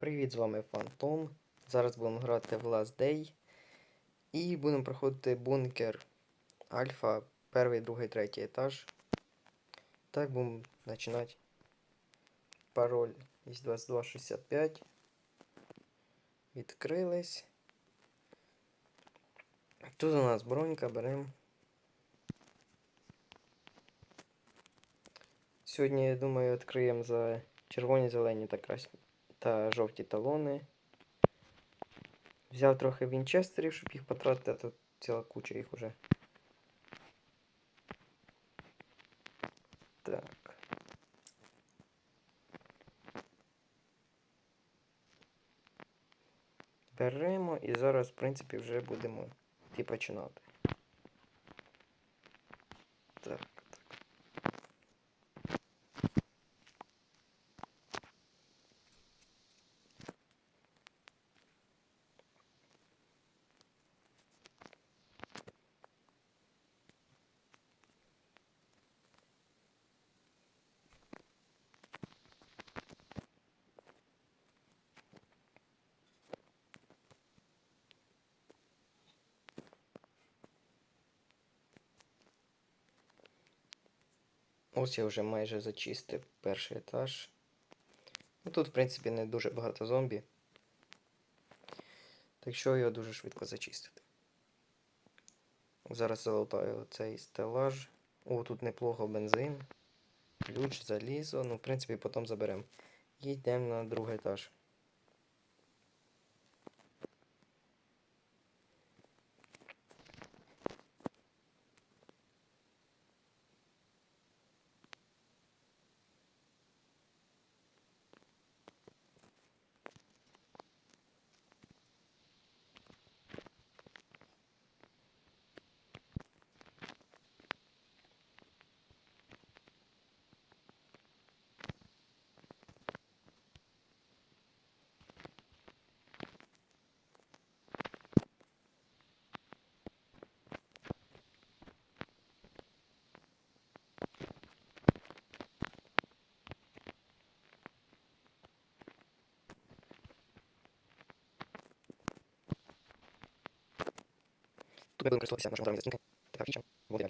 Привіт, з вами Фантом. Зараз будемо грати в Last Day. І будемо проходити бункер Альфа, перший, другий, третій етаж. Так, будемо починати. Пароль є 2265. Відкрились. Тут у нас бронька, беремо. Сьогодні, я думаю, відкриємо за червоні, зелені та красні та жовті талони. Взяв трохи вінчестерів, щоб їх потратити, а тут ціла куча їх уже. Так. Беремо і зараз, в принципі, вже будемо йти починати. Так, так. Ось я вже майже зачистив перший етаж. Ну, тут, в принципі, не дуже багато зомбі. Так що його дуже швидко зачистити. Зараз залутаю цей стелаж. О, тут неплохо бензин. Ключ, залізо. Ну, в принципі, потім заберемо. Йдемо на другий етаж. Тут ми будемо користуватися нашим ударними застінками. Така фіча. Вот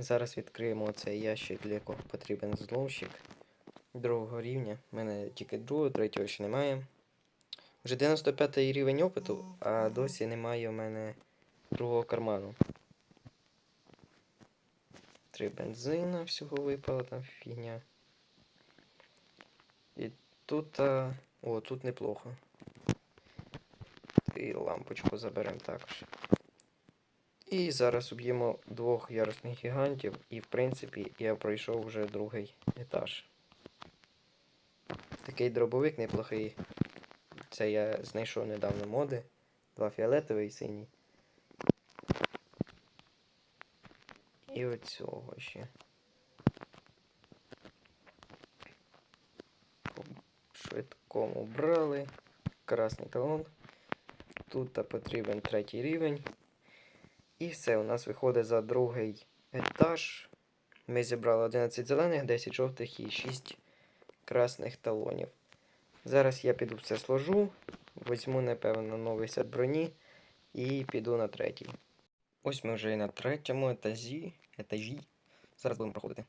Зараз відкриємо цей ящик, для якого потрібен зломщик другого рівня. У мене тільки другого, третього ще немає. Вже 95 рівень опиту, а досі немає у мене другого карману. Три бензина всього випало там фігня. І тут. А... О, тут неплохо. І лампочку заберемо також. І зараз уб'ємо двох ярусних гігантів, і в принципі я пройшов вже другий етаж. Такий дробовик неплохий. Це я знайшов недавно моди. Два фіолетовий і синій. І оцього ще. По швидкому брали. Красний талон. Тут потрібен третій рівень. І все, у нас виходить за другий етаж. Ми зібрали 11 зелених, 10 жовтих і 6 красних талонів. Зараз я піду все сложу, візьму, напевно, новий сет броні і піду на третій. Ось ми вже і на третьому етажі. етажі. Зараз будемо проходити.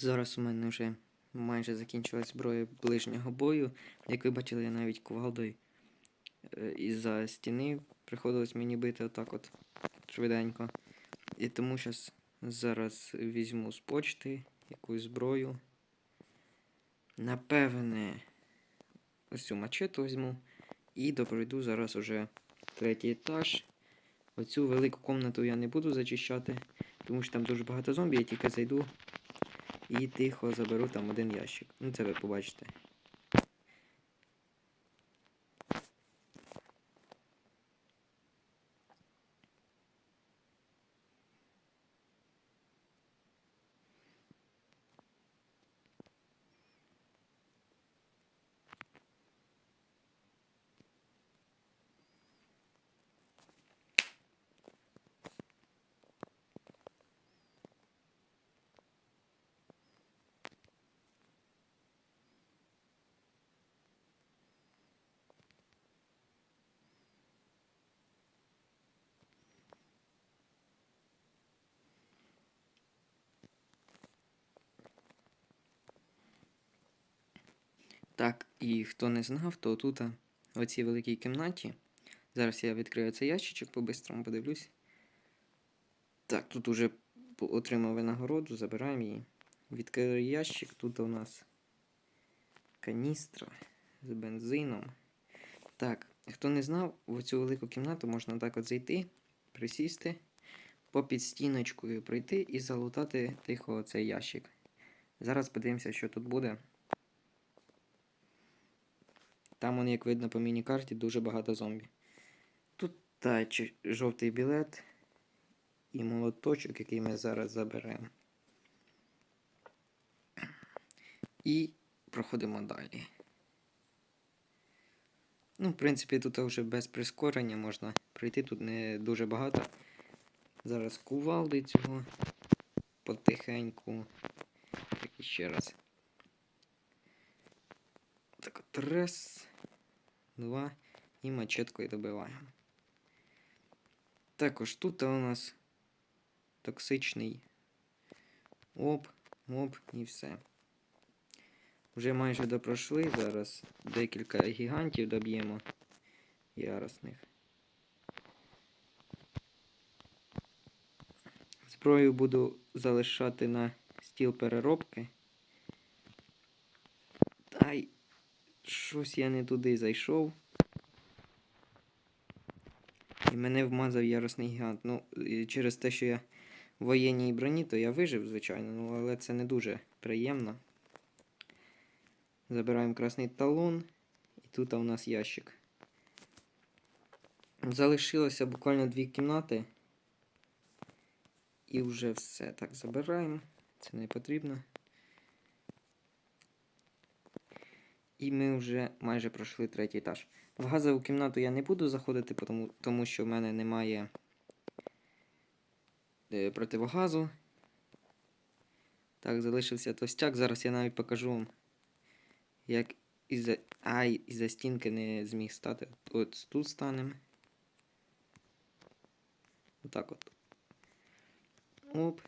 Зараз у мене вже майже закінчилась зброя ближнього бою. Як ви бачили, я навіть кувалдою е, із-за стіни приходилось мені бити отак от швиденько. І тому щас зараз візьму з почти якусь зброю. Напевне, ось цю мачету візьму. І допройду зараз уже третій етаж. Оцю велику комнату я не буду зачищати, тому що там дуже багато зомбі, я тільки зайду і тихо заберу там один ящик. Ну, це ви побачите. Так, і хто не знав, то тут, в цій великій кімнаті. Зараз я відкрию цей ящичок, по-бистрому подивлюсь. Так, тут уже отримав винагороду, забираємо її. Відкрию ящик, тут у нас каністра з бензином. Так, хто не знав, в цю велику кімнату можна так от зайти, присісти, попід стіночкою пройти і залутати тихо цей ящик. Зараз подивимося, що тут буде. Там, он, як видно по міні-карті, дуже багато зомбі. Тут та, жовтий білет і молоточок, який ми зараз заберемо. І проходимо далі. Ну, в принципі, тут вже без прискорення можна пройти, тут не дуже багато. Зараз кувалди цього потихеньку. Так, і ще раз. Так от раз, два і мачеткою добиваємо. Також тут у нас токсичний оп, оп і все. Вже майже допройшли зараз декілька гігантів доб'ємо яросних. Зброю буду залишати на стіл переробки. Та щось я не туди зайшов. І мене вмазав яросний гігант. Ну, через те, що я в воєнній броні, то я вижив, звичайно, ну, але це не дуже приємно. Забираємо красний талон. І тут у нас ящик. Залишилося буквально дві кімнати. І вже все. Так, забираємо. Це не потрібно. І ми вже майже пройшли третій етаж. В газову кімнату я не буду заходити, тому, тому що в мене немає е, противогазу. Так, залишився тостяк. Зараз я навіть покажу вам, як із-за. Ай, із-за стінки не зміг стати. От тут станемо. Отак от. Оп.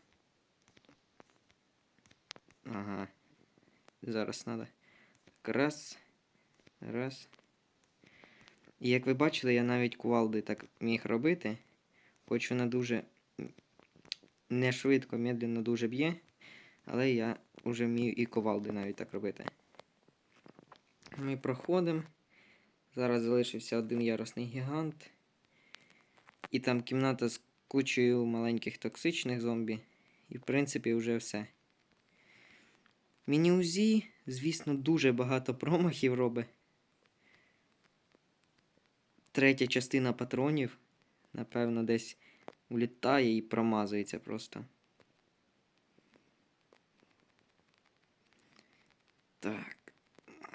Ага. Зараз треба. Так, раз. Раз. І як ви бачили, я навіть кувалди так міг робити. Хоч вона дуже не швидко, медленно дуже б'є. Але я вже вмію і ковалди навіть так робити. Ми проходимо. Зараз залишився один яросний гігант. І там кімната з кучею маленьких токсичних зомбі. І в принципі вже все. Міні-УЗІ, звісно, дуже багато промахів робить. Третя частина патронів, напевно, десь улітає і промазується просто. Так,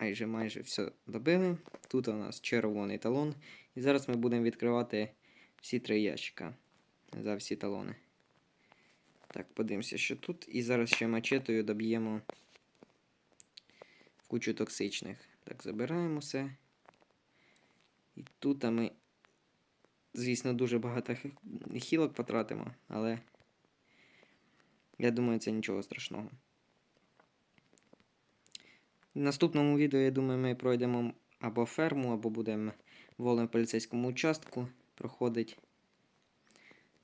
майже майже все добили. Тут у нас червоний талон. І зараз ми будемо відкривати всі три ящика за всі талони. Так, подивимося, що тут. І зараз ще мачетою доб'ємо кучу токсичних. Так, забираємо все. І тут ми, звісно, дуже багато хілок потратимо, але я думаю, це нічого страшного. В наступному відео, я думаю, ми пройдемо або ферму, або будемо волем в поліцейському участку проходить.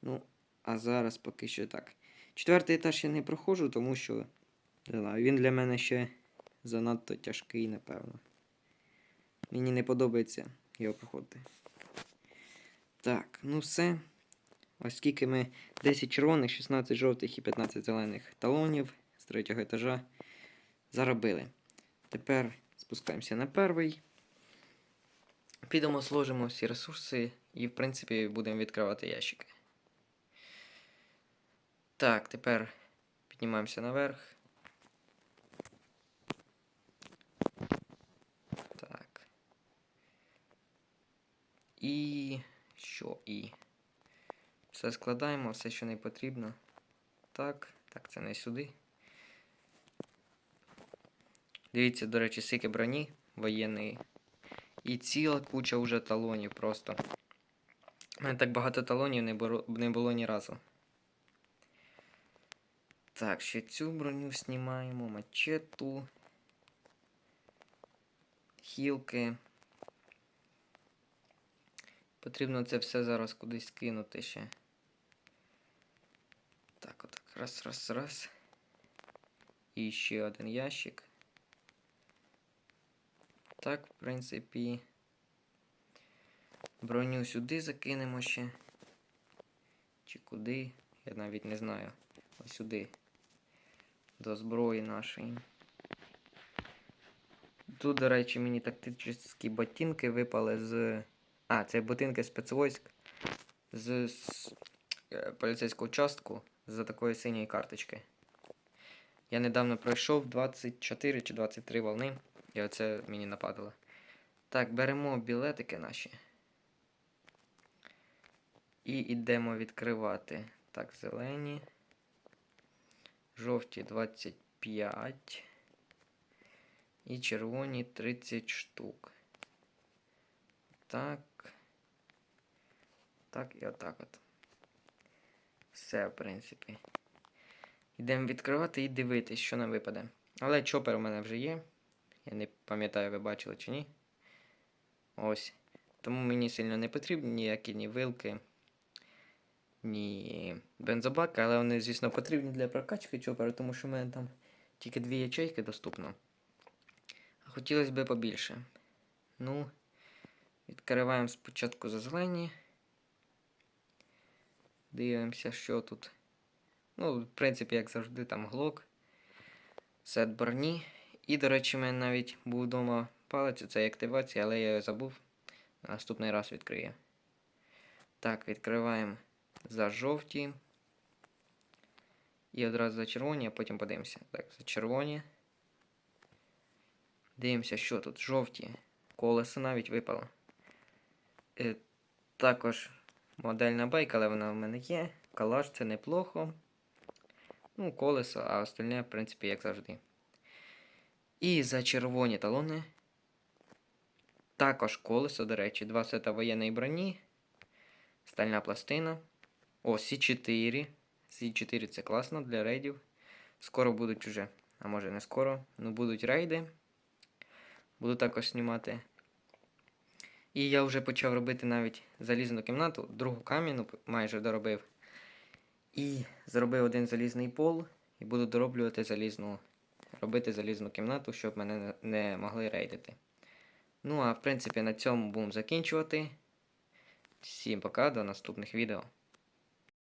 Ну, а зараз поки що так. Четвертий етаж я не проходжу, тому що не знаю, він для мене ще занадто тяжкий, напевно. Мені не подобається його проходити. Так, ну все. Оскільки ми 10 червоних, 16 жовтих і 15 зелених талонів з третього етажа заробили. Тепер спускаємося на перший. Підемо, сложимо всі ресурси і, в принципі, будемо відкривати ящики. Так, тепер піднімаємося наверх. Так. І що і? Все складаємо, все, що не потрібно. Так, так, це не сюди. Дивіться, до речі, скільки броні воєнної. І ціла куча уже талонів просто. У мене так багато талонів не, було, не було ні разу. Так, ще цю броню знімаємо, мачету. Хілки. Потрібно це все зараз кудись кинути ще. Так, отак. Раз, раз, раз. І ще один ящик. Так, в принципі. Броню сюди закинемо ще. Чи куди? Я навіть не знаю. Ось сюди. До зброї нашої. Тут, до речі, мені тактичні ботинки випали з. А, це ботинки спецвойськ з, з е, поліцейського участку за такої синьої карточки. Я недавно пройшов 24 чи 23 волни, і оце мені нападало. Так, беремо білетики наші. І йдемо відкривати. Так, зелені. Жовті 25. І червоні 30 штук. Так. Так і отак от. Все, в принципі. Йдемо відкривати і дивитись, що нам випаде. Але чопер у мене вже є. Я не пам'ятаю, ви бачили чи ні. Ось. Тому мені сильно не потрібні ніякі ні вилки, ні бензобаки, але вони, звісно, потрібні для прокачки чопера, тому що в мене там тільки дві ячейки доступно. А хотілося б побільше. Ну, відкриваємо спочатку за зелені. Дивимося, що тут. Ну, в принципі, як завжди, там глок, сет броні. І, до речі, в мене навіть був вдома палець, це активація, але я його забув. Наступний раз відкрию. Так, відкриваємо за жовті. І одразу за червоні, а потім подивимося. Так, за червоні. Дивимося, що тут. Жовті. Колесо навіть випало. Е, також модельна байка, але вона в мене є. Калаш це неплохо. Ну, колесо, а остальне, в принципі, як завжди. І за червоні талони. Також колесо, до речі, два сета воєнної броні. Стальна пластина. О, С4. С4 це класно для рейдів. Скоро будуть уже, а може не скоро, ну будуть рейди. Буду також знімати. І я вже почав робити навіть залізну кімнату, другу кам'яну майже доробив. І зробив один залізний пол. І буду дороблювати залізну, робити залізну кімнату, щоб мене не- могли рейдити. Ну, а в принципі на цьому будемо закінчувати. Всім пока, до наступних відео.